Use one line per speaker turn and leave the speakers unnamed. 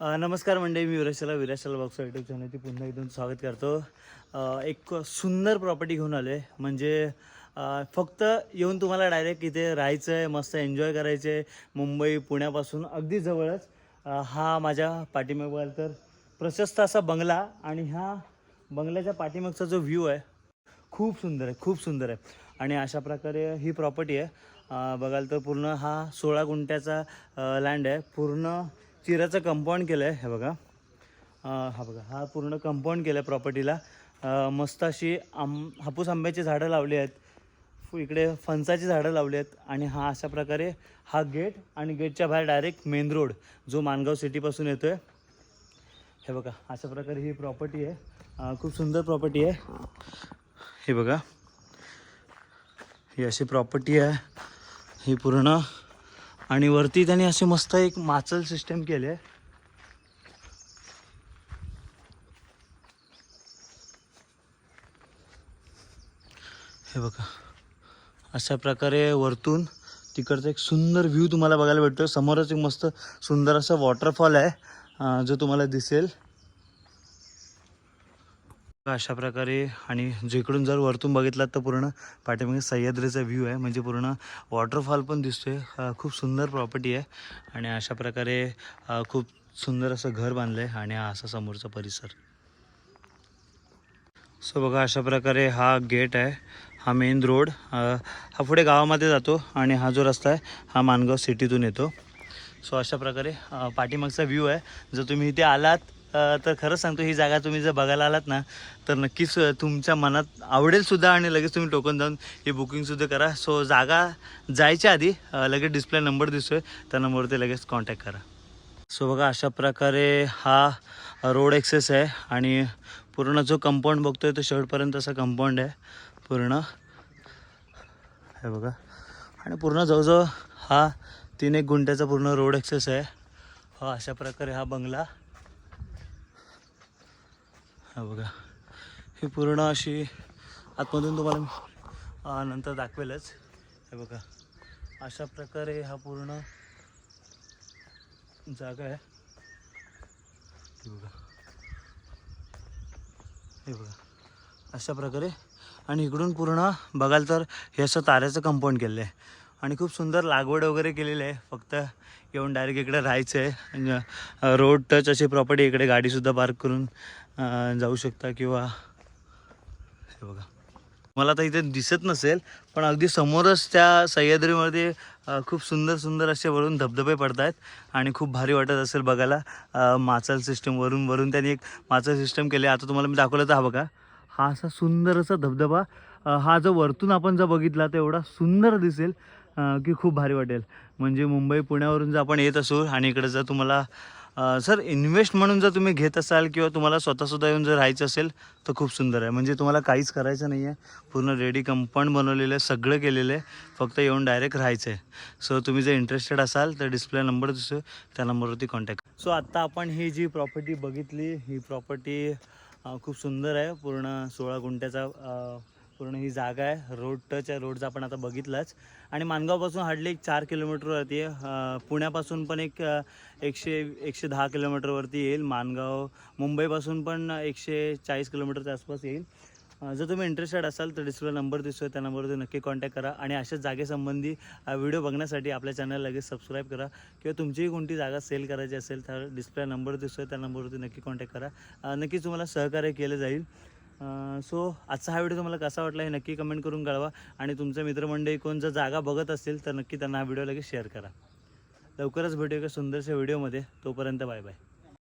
नमस्कार मंडळी मी विराशाला विराशाला box YouTube चॅनलची पुन्हा एकदम स्वागत करतो. एक सुंदर प्रॉपर्टी घेऊन आलो आहे म्हणजे फक्त येऊन तुम्हाला डायरेक्ट इथे राहायचं आहे मस्त एन्जॉय करायचं आहे मुंबई पुण्यापासून अगदी जवळच. हा माझ्या पाठीमाग बघाल तर प्रशस्त असा बंगला आणि हा बंगल्याच्या पाठीमागचा जो व्ह्यू आहे खूप सुंदर आहे खूप सुंदर आहे. आणि अशा प्रकारे ही प्रॉपर्टी आहे. बघाल तर पूर्ण हा सोळा गुंठ्याचा लँड आहे. पूर्ण चिराचं कंपाऊंड केलं आहे हे बघा. हा बघा हा पूर्ण कंपाऊंड केलं आहे प्रॉपर्टीला मस्त अशी आम हापूस आंब्याची झाडं लावली आहेत. इकडे फणसाची झाडं लावली आहेत. आणि हा अशा प्रकारे हा गेट आणि गेटच्या बाहेर डायरेक्ट मेन रोड जो मानगाव सिटीपासून येतो आहे हे बघा अशा प्रकारे ही प्रॉपर्टी आहे. खूप सुंदर प्रॉपर्टी आहे. हे बघा ही अशी प्रॉपर्टी आहे. ही पूर्ण आणि वरती त्यांनी असे मस्त एक माचल सिस्टम केले आहे. हे बघा. अशा प्रकारे वरतून तिकडचा एक सुंदर व्ह्यू तुम्हाला बघायला भेटतो समोरच एक मस्त सुंदर असं वॉटरफॉल आहे जो तुम्हाला दिसेल. अशा प्रकारे आणि जिकडून जर वरतून बघितलात तर पूर्ण पाठीमागे सह्याद्रीचा व्ह्यू आहे. म्हणजे पूर्ण वॉटरफॉल पण दिसतोय. खूप सुंदर प्रॉपर्टी आहे. आणि अशा प्रकारे खूप सुंदर असं घर बांधलं आहे आणि हा असा समोरचा परिसर. सो बघा अशा प्रकारे हा गेट आहे. हा मेन रोड हा पुढे गावामध्ये जातो आणि हा जो रस्ता आहे हा मानगाव सिटीतून येतो. सो अशा प्रकारे पाठीमागचा व्ह्यू आहे. जर तुम्ही इथे आलात तर खरंच सांगतो ही जागा तुम्ही जर बघायला आलात ना तर नक्कीच तुमच्या मनात आवडेल सुद्धा आणि लगेच तुम्ही टोकन जाऊन ही बुकिंगसुद्धा करा. सो जागा जायच्या आधी लगेच डिस्प्ले नंबर दिसतोय त्या नंबरवरती लगेच कॉन्टॅक्ट करा. सो बघा अशा प्रकारे हा रोड एक्सेस आहे आणि पूर्ण जो कंपाऊंड बघतोय तो शेवटपर्यंत असा कंपाऊंड आहे. पूर्ण. हे बघा. आणि पूर्ण जवळजवळ हा तीन एक गुंठ्याचा पूर्ण रोड एक्सेस आहे. हा अशा प्रकारे हा बंगला हा बघा. ही पूर्ण अशी आतमधून तुम्हाला मी, नंतर दाखवेलच. हे बघा. अशा प्रकारे हा पूर्ण जागा आहे. हे बघा. हे बघा. अशा प्रकारे. आणि इकडून पूर्ण बघाल तर हे असं ताऱ्याचं कंपाऊंड केलेलं आहे. आणि खूप सुंदर लागवड वगैरे केलेली आहे. फक्त येऊन डायरेक्ट इकडे राहायचं आहे रोड टच अशी प्रॉपर्टी इकडे गाडीसुद्धा पार्क करून जाऊ शकता किंवा हे बघा. मला तर इथे दिसत नसेल पण अगदी समोरच त्या सह्याद्रीमध्ये खूप सुंदर सुंदर असे वरून धबधबे पडत आहेत आणि खूप भारी वाटत असेल बघायला. माचल सिस्टम वरून वरून त्यांनी एक माचल सिस्टम केले. आता तुम्हाला मी दाखवलं तर हा बघा. हा असा सुंदर असा धबधबा. हा जो वरतून आपण जर बघितला तर एवढा सुंदर दिसेल की खूप भारी वाटेल. म्हणजे मुंबई पुण्यावरून जर आपण येत असू आणि इकडे जर तुम्हाला सर इन्व्हेस्ट म्हणून जर तुम्ही घेत असाल किंवा तुम्हाला स्वतःसुद्धा येऊन जर राहायचं असेल तर खूप सुंदर आहे. म्हणजे तुम्हाला काहीच करायचं नाही आहे. पूर्ण रेडी कंपाऊंड बनवलेलं आहे सगळं केलेलं आहे. फक्त येऊन डायरेक्ट राहायचं आहे सो तुम्ही जर इंटरेस्टेड असाल तर डिस्प्ले नंबर दिसतो त्या नंबरवरती कॉन्टॅक्ट सो आत्ता आपण ही जी प्रॉपर्टी बघितली ही प्रॉपर्टी खूप सुंदर आहे. पूर्ण सोळा गुंठ्याचा पूर्ण ही जागा आहे. रोड टच आहे. रोडचा आपण आता बघितलाच. आणि मानगावपासून हार्डली एक चार किलोमीटरवरती आहे. पुण्यापासून पण एक एकशे एकशे दहा किलोमीटरवरती येईल. मानगाव मुंबईपासून पण एकशे चाळीस किलोमीटरच्या आसपास येईल. जर तुम्ही इंटरेस्टेड असाल तर डिस्प्ले नंबर दिसतोय. त्या नंबरवरती नक्की कॉन्टॅक्ट करा. आणि अशाच जागेसंबंधी व्हिडिओ बघण्यासाठी आपल्या चॅनल लगेच सबस्क्राईब करा. किंवा तुमचीही कोणती जागा सेल करायची असेल तर डिस्प्ले नंबर दिसतोय. त्या नंबरवरती नक्की कॉन्टॅक्ट करा. नक्की नक्कीच तुम्हाला सहकार्य केलं जाईल. सो आजचा हा व्हिडिओ तुम्हाला कसा वाटला हे नक्की कमेंट करून कळवा. आणि तुमचे मित्रमंडळी कोण जर जागा बघत असतील तर नक्की त्यांना हा व्हिडिओ लगेच शेअर करा. लवकरच भेटूया एका सुंदरशा व्हिडिओमध्ये तोपर्यंत बाय बाय